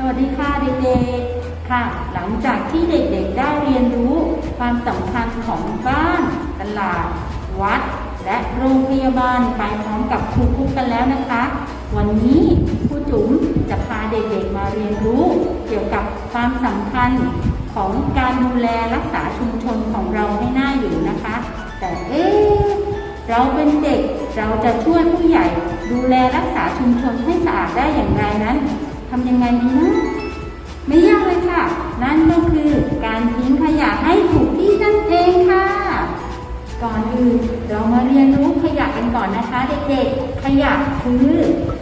สวัสดีค่ะเด็กๆ ค่ะ หลังจากที่เด็กๆ ได้เรียนรู้ความสำคัญของบ้าน ตลาด วัด และโรงพยาบาลไปพร้อมกับครูคุกกันแล้วนะคะ วันนี้ครูจุ๋มจะพาเด็กๆ มาเรียนรู้ เกี่ยวกับความสำคัญของการดูแลรักษาชุมชนของเราให้น่าอยู่นะคะ แต่เอ๊เราเป็นเด็กเราจะช่วยผู้ใหญ่ ดูแลรักษาชุมชนให้สะอาดได้อย่างไรนั้นทำยังไงดีนะ ก่อเรามาเรียนรู้ขยะกันก่อนนะคะ เด็กๆ ขยะคือ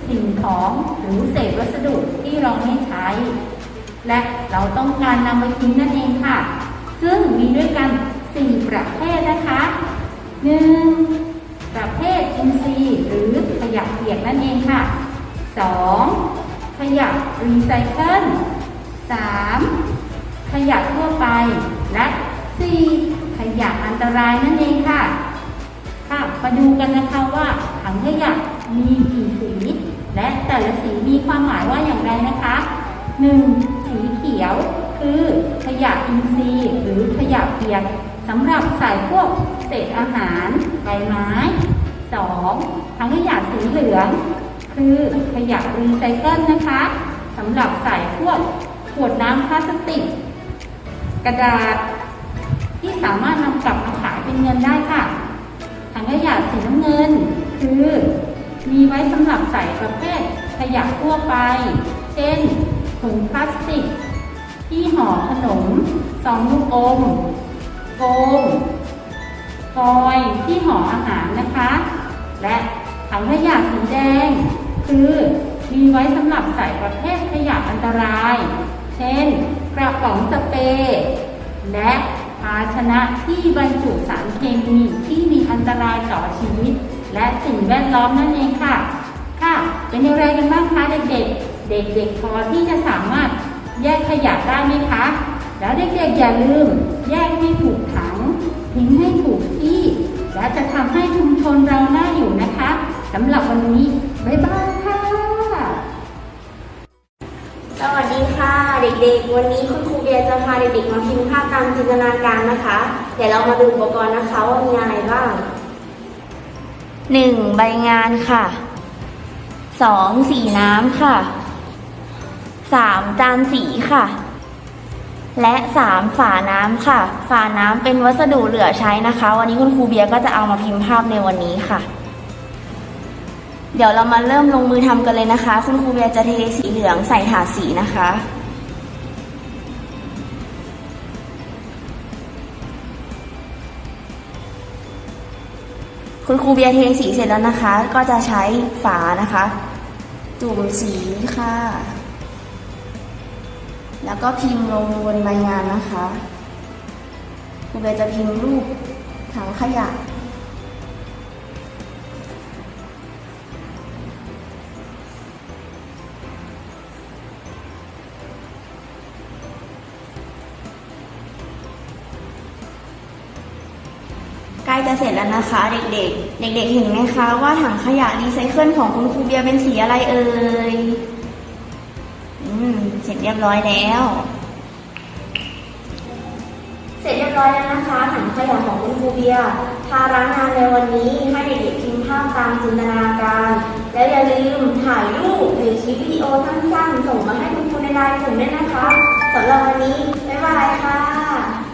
สิ่งของหรือเศษวัสดุที่เราไม่ใช้ และเราต้องการนำไปทิ้งนั่นเองค่ะ ซึ่งมีด้วยกัน 4 ประเภทนะคะ 1. ประเภทอินทรีย์หรือขยะเปียกนั่นเองค่ะ 2. ขยะรีไซเคิล 3. ขยะทั่วไปและ 4. ขยะอันตรายนั่นเองค่ะ มาดูกันนะคะว่าถังขยะมีกี่สี และแต่ละสีมีความหมายว่าอย่างไรนะคะ 1. สีเขียว คือขยะอินทรีย์หรือขยะเปียกสำหรับใส่พวกเศษอาหารใบไม้ 2. ถังขยะสีเหลือง คือขยะรีไซเคิลนะคะสำหรับใส่พวกขวดน้ำพลาสติก กระดาษ ที่สามารถนำกลับมาขายเป็นเงินได้ค่ะ ขยะสีน้ำเงิน คือ มีไว้สำหรับใส่ประเภทขยะทั่วไป เช่นถุงพลาสติก ที่ห่อขนมซองลูกอมโฟมฟอยที่ห่ออาหารนะคะ และถังขยะสีแดง คือมีไว้สำหรับใส่ประเภทขยะอันตราย เช่น กระป๋องสเปรย์และภาชนะที่บรรจุสารเคมีที่ รายต่อชีวิต และสิ่งแวดล้อมนั่นเองค่ะ ค่ะ เป็นอย่างไรกันบ้างคะเด็กๆ เด็กๆพอที่จะสามารถแยกขยะได้ไหมคะ แล้วเด็กๆอย่าลืม แยกให้ถูกถัง ทิ้งให้ถูกที่ และจะทำให้ชุมชนเราน่าอยู่นะคะสำหรับวันนี้ บ๊ายบายค่ะสวัสดีค่ะ เด็กๆ วันนี้คุณครูเบียร์จะพาเด็กๆมาพิมพ์ภาพตามจินตนาการนะคะ เดี๋ยวเรามาดูอุปกรณ์นะคะว่ามีอะไรบ้าง 1. ใบงานค่ะ 2. สีน้ำค่ะ 3. จานสีค่ะ และ 3. ฝาน้ำค่ะ ฝาน้ำเป็นวัสดุเหลือใช้นะคะ วันนี้คุณครูเบียร์ก็จะเอามาพิมพ์ภาพในวันนี้ค่ะ เดี๋ยวเรามาเริ่มลงมือทำกันเลยนะคะ คุณครูเบียร์จะเทสีเหลืองใส่ถาดสีนะคะ คุณครูเบียร์เทสีเสร็จแล้วนะคะ ก็จะใช้ฝานะคะ จุ่มสีค่ะ แล้วก็พิมพ์ลงบนใบงานนะคะ ครูเบียร์จะพิมพ์รูปถังขยะ ล้จะเสร็จแล้วนะคะ เด็กๆ เด็กๆ เห็นไหมคะว่าถังขยะรีไซเคิลของคุณครูเบียร์เป็นสีอะไรเอ่ย อืม เสร็จเรียบร้อยแล้ว เสร็จเรียบร้อยแล้วนะคะถังขยะของคุณครูเบียร์ภาระงานในวันนี้ให้เด็กๆพิมพ์ภาพตามจินตนาการ แล้วอย่าลืมถ่ายรูปหรือคลิปวิดีโอสั้นๆ ส่งมาให้คุณครูในไลน์กลุ่มด้วยนะคะสำหรับวันนี้บ๊ายบายค่ะ